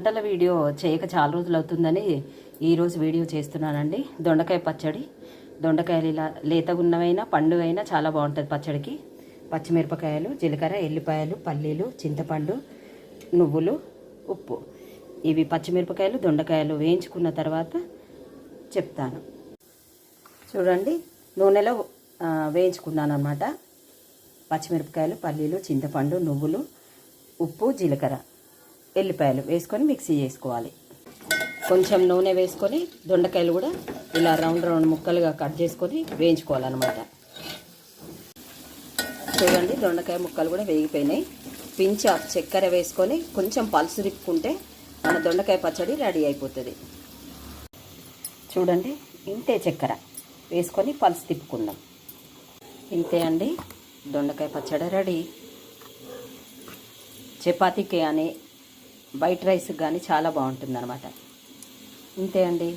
వంటల వీడియో చేయక చాలా రోజులు అవుతుందని ఈరోజు వీడియో చేస్తున్నానండి. దొండకాయ పచ్చడి. దొండకాయలు ఇలా లేత ఉన్నవైనా పండు అయినా చాలా బాగుంటుంది పచ్చడికి. పచ్చిమిరపకాయలు జీలకర్ర ఎల్లిపాయలు పల్లీలు చింతపండు నువ్వులు ఉప్పు. ఇవి పచ్చిమిరపకాయలు దొండకాయలు వేయించుకున్న తర్వాత చెప్తాను. చూడండి నూనెలో వేయించుకున్నాను అనమాట పచ్చిమిరపకాయలు పల్లీలు చింతపండు నువ్వులు ఉప్పు జీలకర్ర. ఎల్లిపాయలు వేసుకొని మిక్సీ చేసుకోవాలి. కొంచెం నూనె వేసుకొని దొండకాయలు కూడా ఇలా రౌండ్ రౌండ్ ముక్కలుగా కట్ చేసుకొని వేయించుకోవాలన్నమాట. చూడండి దొండకాయ ముక్కలు కూడా వేగిపోయినాయి. పించ చక్కెర వేసుకొని కొంచెం పలుసు తిప్పుకుంటే మన దొండకాయ పచ్చడి రెడీ అయిపోతుంది. చూడండి ఇంతే చక్కెర వేసుకొని పలుసు తిప్పుకుందాం. ఇంతే అండి దొండకాయ పచ్చడి రెడీ. చపాతీకి కానీ వైట్ రైస్కి కానీ చాలా బాగుంటుంది అనమాట ఇంతే అండి.